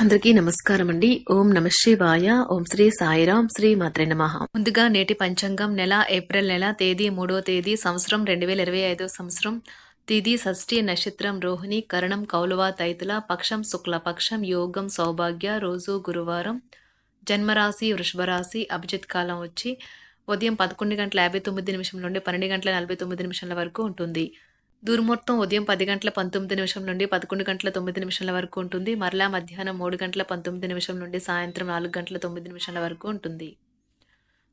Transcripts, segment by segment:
అందరికీ నమస్కారం అండి ఓం నమ శివాయ. ఓం శ్రీ సాయిరాం శ్రీ మాత్రే నమ. ముందుగా నేటి పంచాంగం నెల ఏప్రిల్ నెల తేదీ మూడో తేదీ సంవత్సరం రెండు వేల ఇరవై ఐదో సంవత్సరం. తిది షష్ఠి నక్షత్రం రోహిణి కరణం కౌలువ తైతుల పక్షం శుక్ల పక్షం యోగం సౌభాగ్య రోజు గురువారం. జన్మరాశి వృషభరాశి అభిజిత్ కాలం వచ్చి ఉదయం పదకొండు గంటల యాభై తొమ్మిది నిమిషం నుండి పన్నెండు గంటల నలభై తొమ్మిది నిమిషాల వరకు ఉంటుంది. దుర్ముహూర్తం ఉదయం పది గంటల పంతొమ్మిది నిమిషం నుండి పదకొండు గంటల తొమ్మిది నిమిషాల వరకు ఉంటుంది. మరలా మధ్యాహ్నం మూడు గంటల పంతొమ్మిది నిమిషం నుండి సాయంత్రం నాలుగు గంటల తొమ్మిది నిమిషాల వరకు ఉంటుంది.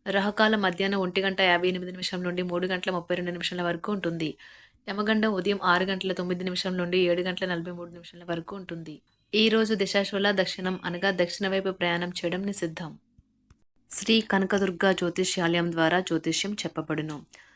రహకాలం మధ్యాహ్నం ఒంటి గంట యాభై ఎనిమిది నిమిషం నుండి మూడు గంటల ముప్పై రెండు నిమిషాల వరకు ఉంటుంది. యమగండం ఉదయం ఆరు గంటల తొమ్మిది నిమిషం నుండి ఏడు గంటల నలభై మూడు నిమిషాల వరకు ఉంటుంది. ఈ రోజు దిశాశూల దక్షిణం అనగా దక్షిణ వైపు ప్రయాణం చేయడం నిషిద్ధం. శ్రీ కనకదుర్గ జ్యోతిష్యాలయం ద్వారా జ్యోతిష్యం చెప్పబడును.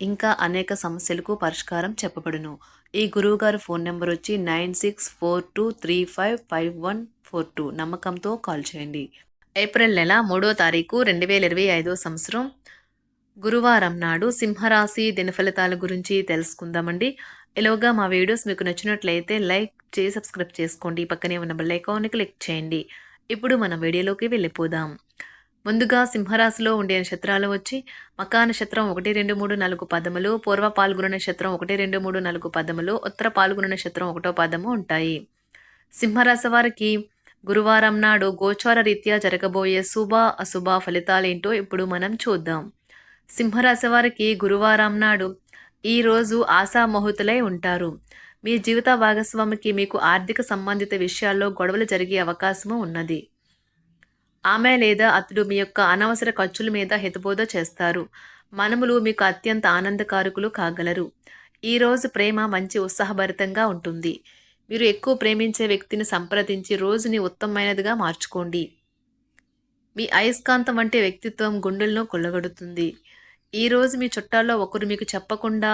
ఇంకా అనేక సమస్యలకు పరిష్కారం చెప్పబడును. ఈ గురువుగారి ఫోన్ నెంబర్ వచ్చి nine six four two three five five one four two నమ్మకంతో కాల్ చేయండి. ఏప్రిల్ నెల మూడో తారీఖు రెండు వేల ఇరవై ఐదో సంవత్సరం గురువారం నాడు సింహరాశి దినఫలితాల గురించి తెలుసుకుందామండి. ఇలాగా మా వీడియోస్ మీకు నచ్చినట్లయితే లైక్ చేసి సబ్స్క్రైబ్ చేసుకోండి. పక్కనే ఉన్న బెల్ ఐకాన్ని క్లిక్ చేయండి. ఇప్పుడు మన వీడియోలోకి వెళ్ళిపోదాం. ముందుగా సింహరాశిలో ఉండే నక్షత్రాలు వచ్చి మకా నక్షత్రం ఒకటి రెండు మూడు నాలుగు పదములు పూర్వ పాల్గొన నక్షత్రం ఒకటి రెండు మూడు నాలుగు పదములు ఉత్తర పాల్గొన నక్షత్రం ఒకటో పదము ఉంటాయి. సింహరాశి వారికి గురువారం నాడు గోచార రీత్యా జరగబోయే శుభ అశుభ ఫలితాలేంటో ఇప్పుడు మనం చూద్దాం. సింహరాశి వారికి గురువారం నాడు ఈరోజు ఆశామహుతులై ఉంటారు. మీ జీవిత భాగస్వామికి మీకు ఆర్థిక సంబంధిత విషయాల్లో గొడవలు జరిగే అవకాశము ఉన్నది. ఆమె లేదా అతడు మీ యొక్క అనవసర ఖర్చుల మీద హితబోధ చేస్తారు. మనములు మీకు అత్యంత ఆనందకారకులు కాగలరు. ఈరోజు ప్రేమ మంచి ఉత్సాహభరితంగా ఉంటుంది. మీరు ఎక్కువ ప్రేమించే వ్యక్తిని సంప్రదించి రోజుని ఉత్తమమైనదిగా మార్చుకోండి. మీ అయస్కాంతం వంటి వ్యక్తిత్వం గుండెలను కొల్లగొడుతుంది. ఈరోజు మీ చుట్టాల్లో ఒకరు మీకు చెప్పకుండా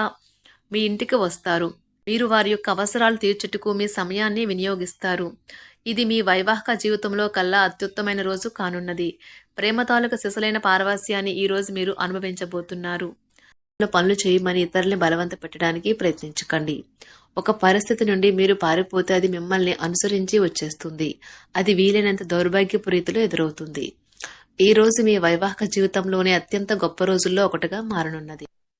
మీ ఇంటికి వస్తారు. మీరు వారి యొక్క అవసరాలు తీర్చుటకు మీ సమయాన్ని వినియోగిస్తారు. ఇది మీ వైవాహిక జీవితంలో కల్లా అత్యుత్తమైన రోజు కానున్నది. ప్రేమ తాలూకు సిసలైన పారవాస్యాన్ని ఈరోజు మీరు అనుభవించబోతున్నారు. పనులు చేయమని ఇతరుల్ని బలవంత పెట్టడానికి ప్రయత్నించకండి. ఒక పరిస్థితి నుండి మీరు పారిపోతే అది మిమ్మల్ని అనుసరించి వచ్చేస్తుంది. అది వీలైనంత దౌర్భాగ్యపు రీతిలో ఎదురవుతుంది. ఈ రోజు మీ వైవాహిక జీవితంలోనే అత్యంత గొప్ప రోజుల్లో ఒకటిగా మారనున్నది.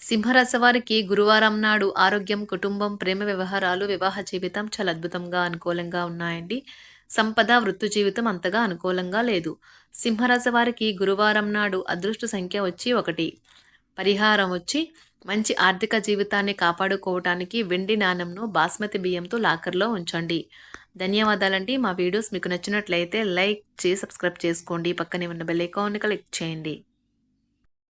సింహరాశి వారికి గురువారం నాడు ఆరోగ్యం కుటుంబం ప్రేమ వ్యవహారాలు వివాహ జీవితం చాలా అద్భుతంగా అనుకూలంగా ఉన్నాయండి. సంపద వృత్తి జీవితం అంతగా అనుకూలంగా లేదు. సింహరాశి వారికి గురువారం నాడు అదృష్ట సంఖ్య వచ్చి ఒకటి. పరిహారం వచ్చి మంచి ఆర్థిక జీవితాన్ని కాపాడుకోవటానికి వెండి నాణంను బాస్మతి బియ్యంతో లాకర్లో ఉంచండి. ధన్యవాదాలండి. మా వీడియోస్ మీకు నచ్చినట్లయితే లైక్ చేసి సబ్స్క్రైబ్ చేసుకోండి. పక్కనే ఉన్న బెల్ ఐకాన్ని క్లిక్ చేయండి.